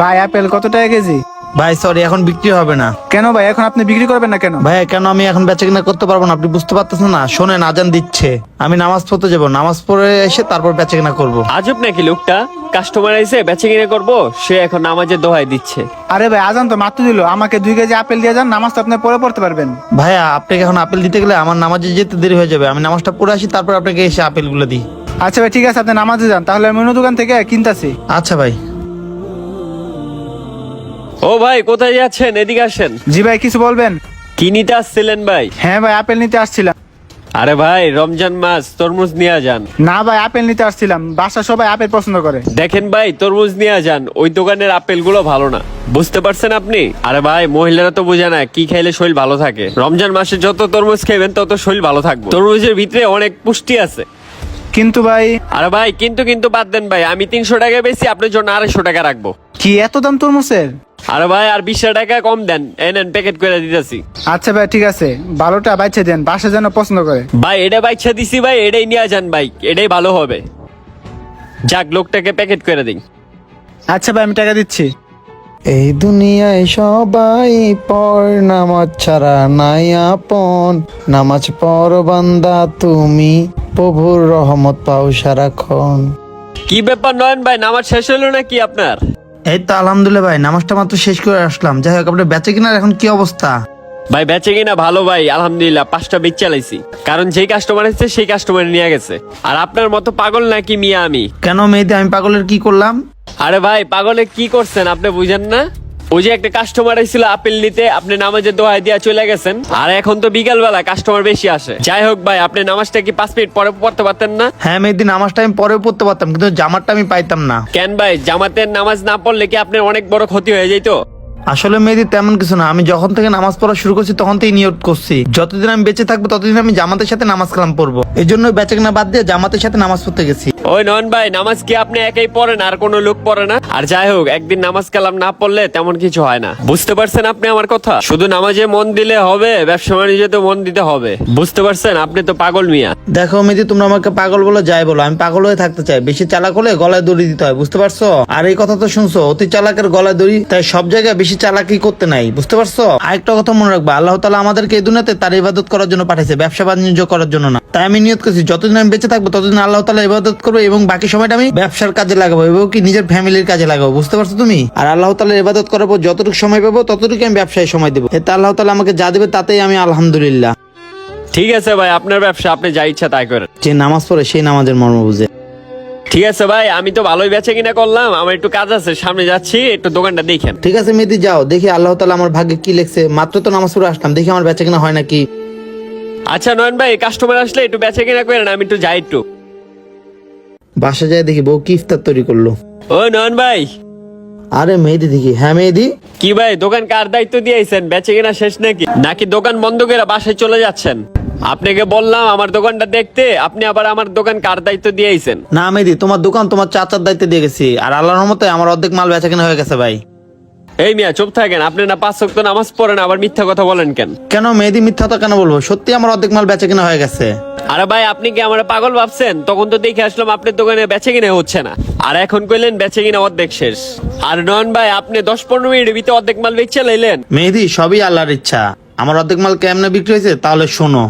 ভাই আপেল কত টাকা কেজি? ভাই সরি এখন বিক্রি হবে না। কেন ভাই এখন আপনি বিক্রি করবেন না কেন? ভাই কেন আমি এখন বেচা কিনা করতে পারব না? আপনি বুঝতে পারতেছেন না? শোনেন আজান দিচ্ছে। আমি নামাজ পড়তে যাব। নামাজ পড়ে এসে তারপর বেচা কিনা করব। আজব নাকি লোকটা? কাস্টমার এসে বেচে কিনে করব সে এখন নামাজের দোহাই দিচ্ছে। আরে ভাই আজান তো মাত্র দিল। আমাকে দুই কেজি আপেল দিয়ে যান নামাজ তো আপনি পরে পড়তে পারবেন। ভাইয়া আপনাকে এখন আপেল দিতে গেলে আমার নামাজে যেতে দেরি হয়ে যাবে। আমি নামাজটা পড়ে আসি তারপর আপনাকে এসে আপেলগুলো দিই। আচ্ছা ভাই ঠিক আছে আপনি নামাজে যান। তাহলে আমি অন্য দোকান থেকে কিনতাছি। আচ্ছা ভাই। ও ভাই কোথায় যাচ্ছেন? এদিকে আসেন। জি ভাই কিছু বলবেন? কি নিতে আসছিলেন ভাই? হ্যাঁ ভাই আপেল নিতে আসছিলাম। আরে ভাই রমজান মাস তরমুজ নিয়ে যান। না ভাই আপেল নিতে আসছিলাম। বাসা সবাই আপেল পছন্দ করে। দেখেন ভাই তরমুজ নিয়ে যান। ওই দোকানের আপেলগুলো ভালো না। বুঝতে পারছেন আপনি? আরে ভাই মহিলারা তো বোঝে না কি খাইলে শরীর ভালো থাকে। রমজান মাসে যত তরমুজ খাইবেন তত শরীর ভালো থাকবে। তরমুজের ভিতরে অনেক পুষ্টি আছে। কিন্তু ভাই আরে ভাই কিন্তু কিন্তু বাদ দেন ভাই আমি তিনশো টাকা বেশি আপনার জন্য আড়াইশো টাকা রাখব। কি এত দাম তরমুজের? আরে ভাই আর বিশ টাকা কম দেন এনেন প্যাকেট করে দিতেছি। আচ্ছা ভাই ঠিক আছে বারোটা বাইছে দেন বাসা যেন পছন্দ করে। ভাই এটা বাইচ্ছা দিছি ভাই এটাই নিয়ে যান ভাই এটাই ভালো হবে। যাক লোকটাকে প্যাকেট করে দিই। আচ্ছা ভাই আমি টাকা দিচ্ছি। এই দুনিয়ায় সবাই পর নামাজ ছাড়া নাই আপন। নামাজ পর বান্দা তুমি। প্রভুর রহমত পাও সারাক্ষণ। কি ব্যাপার নয়ন ভাই নামাজ শেষ হলো নাকি আপনার? এই তো আলহামদুলিল্লাহ ভাই নামাজটা মাত্র শেষ করে আসলাম। যাই হোক আপনার বেচে কিনার এখন কি অবস্থা? ভাই বেচে কিনা ভালো ভাই আলহামদুলিল্লাহ পাঁচটা বেচ চালাইছি। কারণ যেই কাস্টমার এসেছে সেই কাস্টমার নিয়ে গেছে। আর আপনার মতো পাগল নাকি মিয়া আমি? কেন মেয়েতে আমি পাগলের কি করলাম? আরে ভাই পাগলে কি করছেন আপনি বুঝেন না? ওই যে একটা কাস্টমার এসেছিল আপেল নিতে আপনি নামাজের দোয়া দিয়ে চলে গেছেন। আর এখন তো বিকাল বেলা কাস্টমার বেশি আসে। যাই হোক ভাই আপনি নামাজটা কি পাঁচ মিনিট পরে পড়তে পারতেন না? হ্যাঁ মেয়েদিন নামাজটা আমি পরে পড়তে পারতাম কিন্তু জামাটা আমি পাইতাম না। কেন ভাই জামাতের নামাজ না পড়লে কি আপনার অনেক বড় ক্ষতি হয়ে যেত আসলে মেয়েদি তেমন কিছু না। আমি যখন থেকে নামাজ পড়া শুরু করছি তখন থেকেই নিয়ত করছি। যতদিন আমি বেঁচে থাকব ততদিন আমি জামাতের সাথে নামাজ কালাম পড়ব। এই জন্য বেচে কিনা বাদ দিয়ে জামাতের সাথে নামাজ পড়তে গেছি। ওই নন ভাই নামাজ কি আপনি একাই পড়েন আর কোনো লোক পড়ে না? আর যাই হোক একদিন নামাজ কালাম না পড়লে তেমন কিছু হয় না। বুঝতে পারছেন আপনি আমার কথা? শুধু নামাজে মন দিলে হবে ব্যবসা বাণিজ্যতে মন দিতে হবে। বুঝতে পারছেন? আপনি তো পাগল মিয়া। দেখো মেয়েদি তোমরা আমাকে পাগল বলো যাই বলো। আমি পাগল হয়ে থাকতে চাই। বেশি চালাক হলে গলায় দড়ি দিতে হয় বুঝতে পারছ? আর এই কথা তো শুনছো অতি চালাকের গলায় দড়ি তাই সব জায়গায় বেশি চালাকি করতে নাই বুঝতে পারছ? আরেকটা কথা মনে রাখবা আল্লাহ তালা আমাদেরকে এই দুনিয়াতে তার ইবাদত করার জন্য পাঠিয়েছে ব্যবসা বাণিজ্য করার জন্য না। তাই আমি নিয়ত করছি যতদিন আমি বেঁচে থাকব ততদিন আল্লাহ তালা ইবাদত করব এবং বাকি সময়টা আমি ব্যবসার কাজে লাগাবো এবং কি নিজের ফ্যামিলির কাজে লাগাবো বুঝতে পারছ তুমি? আর আল্লাহ তালা ইবাদত করার পর যতটুকু সময় পাবো ততটুকু আমি ব্যবসায় সময় দেবো। এতে আল্লাহ তালা আমাকে যা দেবে তাতেই আমি আলহামদুলিল্লাহ। ঠিক আছে ভাই আপনার ব্যবসা আপনি যা ইচ্ছা তাই করেন। যে নামাজ পড়ে সেই নামাজের মর্ম বুঝে। ঠিক আছে ভাই আমি তো ভালোই বেচে কিনা করলাম আমার একটু কাজ আছে সামনে যাচ্ছি একটু দোকানটা দেখেন। ঠিক আছে মেয়েদি যাও দেখি আল্লাহ তালা আমার ভাগ্যে কি লেখছে। মাত্র তো নামাজ পড়ে আসলাম দেখি আমার বেচা কিনা হয় নাকি। আচ্ছা নয়ন ভাই কাস্টমার আসলে একটু বেচে কিনা করেন আমি একটু যাই একটু। বাসা যায় দেখি বউ কি ইফতার তৈরি করল। ও নয়ন ভাই। আরে মেহেদি দেখি হ্যাঁ মেহেদি? কি ভাই দোকান কার দায়িত্ব দিয়েছেন বেচে কিনা শেষ নাকি? নাকি দোকান বন্ধ করে বাসায় চলে যাচ্ছেন? আপনাকে বললাম আমার দোকানটা দেখতে আপনি আবার আমার দোকান কার দায়িত্ব দিয়েছেন না মেহেদি তোমার দোকান তোমার চাচার দায়িত্ব দিয়ে গেছি। আর আল্লাহর মতে আমার অর্ধেক মাল বেচা কিনা হয়ে গেছে ভাই। এই মিয়া চুপ থাকেন। আপনি না পাঁচ শক্ত নামাজ পড়েন আবার মিথ্যা কথা বলেন কেন? কেন মেহেদি মিথ্যা কথা কেন বলব? সত্যি আমার অর্ধেক মাল বেচা কিনা হয়ে গেছে। আরে ভাই আপনি কি আমার পাগল ভাবছেন? তখন তো দেখে আসলাম আপনার দোকানে বেচে কিনা হচ্ছে না। আর এখন কইলেন বেচে কিনা অর্ধেক শেষ। আর নন ভাই আপনি দশ পনেরো মিনিটের ভিতরে অর্ধেক মাল বেচে লাইলেন। মেহেদি সবই আল্লাহর ইচ্ছা। আমার অর্ধেক মাল কেমনে বিক্রি হয়েছে তাহলে শোনো।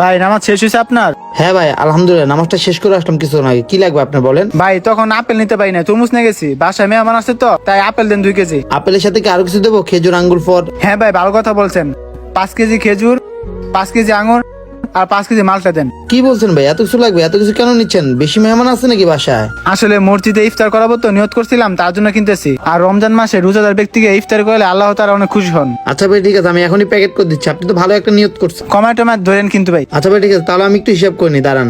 ভাই নামাজ শেষ হয়েছে আপনার? হ্যাঁ ভাই আলহামদুলিল্লাহ নামাজটা শেষ করে আসলাম কিছু আগে। কি লাগবে আপনি বলেন? ভাই তখন আপেল নিতে পারি না তরমুজ নিয়ে গেছি। বাসায় মেহমান আছে তো তাই আপেল দেন দুই কেজি। আপেলের সাথে কি আরও কিছু দেবো? খেজুর আঙ্গুর ফল? হ্যাঁ ভাই ভালো কথা বলছেন। পাঁচ কেজি খেজুর পাঁচ কেজি আঙুর আর পাঁচ কেজি মালটা দেন। কি বলছেন ভাই? এত কিছু লাগবে? এত কিছু কেন নিচ্ছেন? বেশি মেহমান আছে নাকি বাসায়? আসলে মসজিদে ইফতার করাবো তো নিয়ত করছিলাম তার জন্য কিনতেছি। আর রমজান মাসে রোজাদার ব্যক্তিকে ইফতার করলে আল্লাহ তারা অনেক খুশি হন। আচ্ছা ভাই ঠিক আছে আমি এখনই প্যাকেট করে দিচ্ছি। আপনি তো ভালো একটা নিয়ত করছেন। কমায় টমায় ধরেন কিন্তু ভাই। আচ্ছা ভাই ঠিক আছে তাহলে আমি একটু হিসাব করে নিই দাঁড়ান।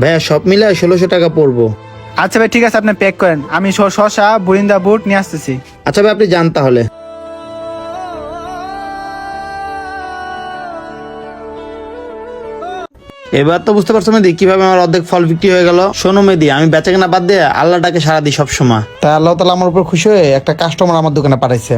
ভাইয়া সব মিলে ষোলোশো টাকা পড়ব। আচ্ছা ভাই ঠিক আছে আপনি প্যাক করেন। আমি শসা বুরিন্দা বুট নিয়ে আসতেছি। আচ্ছা ভাই আপনি যান তাহলে। এবার তো বুঝতে পারছ মেদি কীভাবে আমার অর্ধেক ফল বিক্রি হয়ে গেল? শোনো মেদি আমি বেচা কেনা বাদ দিয়ে আল্লাহটাকে সারা দিই সবসময়। তাই আল্লাহ তালা আমার উপর খুশি হয়ে একটা কাস্টমার আমার দোকানে পাঠাইছে।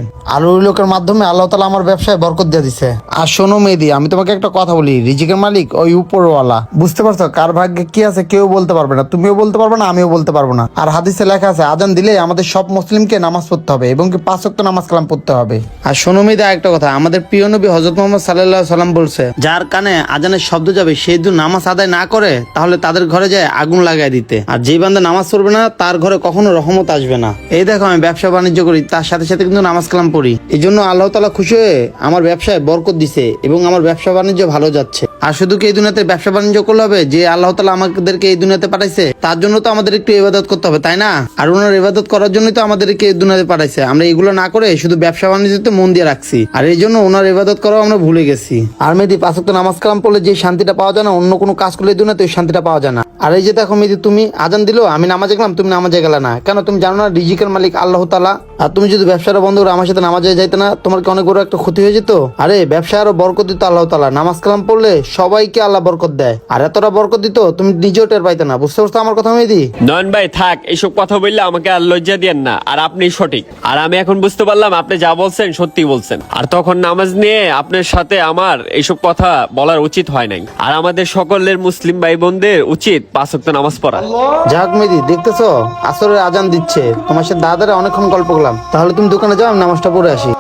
ওই লোকের মাধ্যমে আল্লাহ তালা আমার ব্যবসায় বরকত দিয়ে দিছে। আর শোনো মেদি আমি তোমাকে একটা কথা বলি রিজিকের মালিক ওই উপরওয়ালা। বুঝতে পারছ? কার ভাগ্যে কি আছে কেউ বলতে পারবে না তুমিও বলতে পারবে না আমিও বলতে পারব না। আর হাদিসে লেখা আছে আজান দিলে আমাদের সব মুসলিমকে নামাজ পড়তে হবে এবং কি পাঁচ ওয়াক্ত নামাজ কালাম পড়তে হবে। আর শোনো মেদি একটা কথা আমাদের প্রিয় নবী হজরত মোহাম্মদ সাল্লাহ সাল্লাম বলছে যার কানে আজানের শব্দ যাবে সেই যদি নামাজ আদায় না করে, তাহলে তাদের ঘরে যায় আগুন লাগাই দিতে। আর যে বান্দা নামাজ পড়বে না, তার ঘরে কখনো রহমত আসবে না। এই দেখো, আমি ব্যবসা বাণিজ্য করি, তার সাথে সাথে কিন্তু নামাজ কালাম পড়ি। এই জন্য আল্লাহ তালা খুশি হয়ে আমার ব্যবসায় বরকত দিছে এবং আমার ব্যবসা বাণিজ্য ভালো যাচ্ছে। আর শুধু কি এই দুনিয়াতে ব্যবসা বাণিজ্য করলে হবে? যে আল্লাহ তালা আমাদেরকে এই দুনিয়াতে পাঠাইছে, তার জন্য তো আমাদের একটু ইবাদত করতে হবে, তাই না? আর ওনার ইবাদত করার জন্যই তো আমাদেরকে এই দুনিয়াতে পাঠাইছে। আমরা এগুলো না করে শুধু ব্যবসা বাণিজ্যতে মন দিয়ে রাখছি। আর এই জন্য ওনার ইবাদত করাও আমরা ভুলে গেছি। আর মেয়েদি পাঁচক তো নামাজ কালাম পড়লে যে শান্তিটা পাওয়া যায় না, অন্য কোনো কাজ করলে এই দুনিয়াতে ওই শান্তিটা পাওয়া যায় না। আর এই যে দেখো মেয়েদি, তুমি আজান দিলো, আমি নামাজে গেলাম, তুমি নামাজে গেলে না। কেন? তুমি জানো না রিজিকের মালিক আল্লাহ তালা আর তুমি যদি ব্যবসাটা বন্ধ করে আমার সাথে নামাজে যাইতে না, তোমার কি অনেক বড় একটা ক্ষতি হয়ে যেত? আরে, ব্যবসা আরও বরকত দিত আল্লাহ তালা নামাজ কালাম পড়লে সবাইকে আল্লাহ বরকত দেয়। আর এতটা বরকত দিত তুমি নিজেও টের পাইতে না। বুঝতে পারছ আমার কথা মেয়েদি নয়ন ভাই থাক এইসব কথা বললে আমাকে আর লজ্জা দিয়েন না আর আপনি সঠিক। আর আমি এখন বুঝতে পারলাম আপনি যা বলছেন সত্যি বলছেন। আর তখন নামাজ নিয়ে আপনার সাথে আমার এইসব কথা বলার উচিত হয় নাই। আর আমাদের সকলের মুসলিম ভাই বোনদের উচিত পাঁচ ওয়াক্ত নামাজ পড়া। যাক মেদি দেখতেছো আসরের আজান দিচ্ছে। তোমার সাথে দাদারে অনেকক্ষণ গল্প করলাম। তাহলে তুমি দোকানে যাও আমি নামাজটা পড়ে আসি।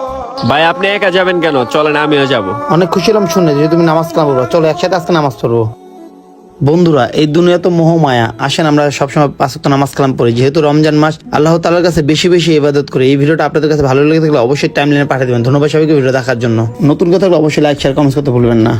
ভাই, আপনি একা যাবেন কেন? চলেন, আমিও যাব। অনেক খুশি হলাম শুনে যে তুমি নামাজ কালাম পড়বা চলো, একসাথে আজকে নামাজ পড়ব। বন্ধুরা, এই দুনিয়া তো মোহমায়া। আসেন, আমরা সবসময় পাঁচক্ত নামাজ কালাম পড়ি। যেহেতু রমজান মাস, আল্লাহ তালার কাছে বেশি বেশি ইবাদত করে। এই ভিডিওটা আপনাদের কাছে ভালো লেগে থাকলে অবশ্যই টাইম লাইনে পাঠিয়ে দেবেন। ধন্যবাদ সবাইকে ভিডিও দেখার জন্য। নতুন কথা অবশ্যই লাইক শেয়ার কমেন্টস করতে ভুলবেন না।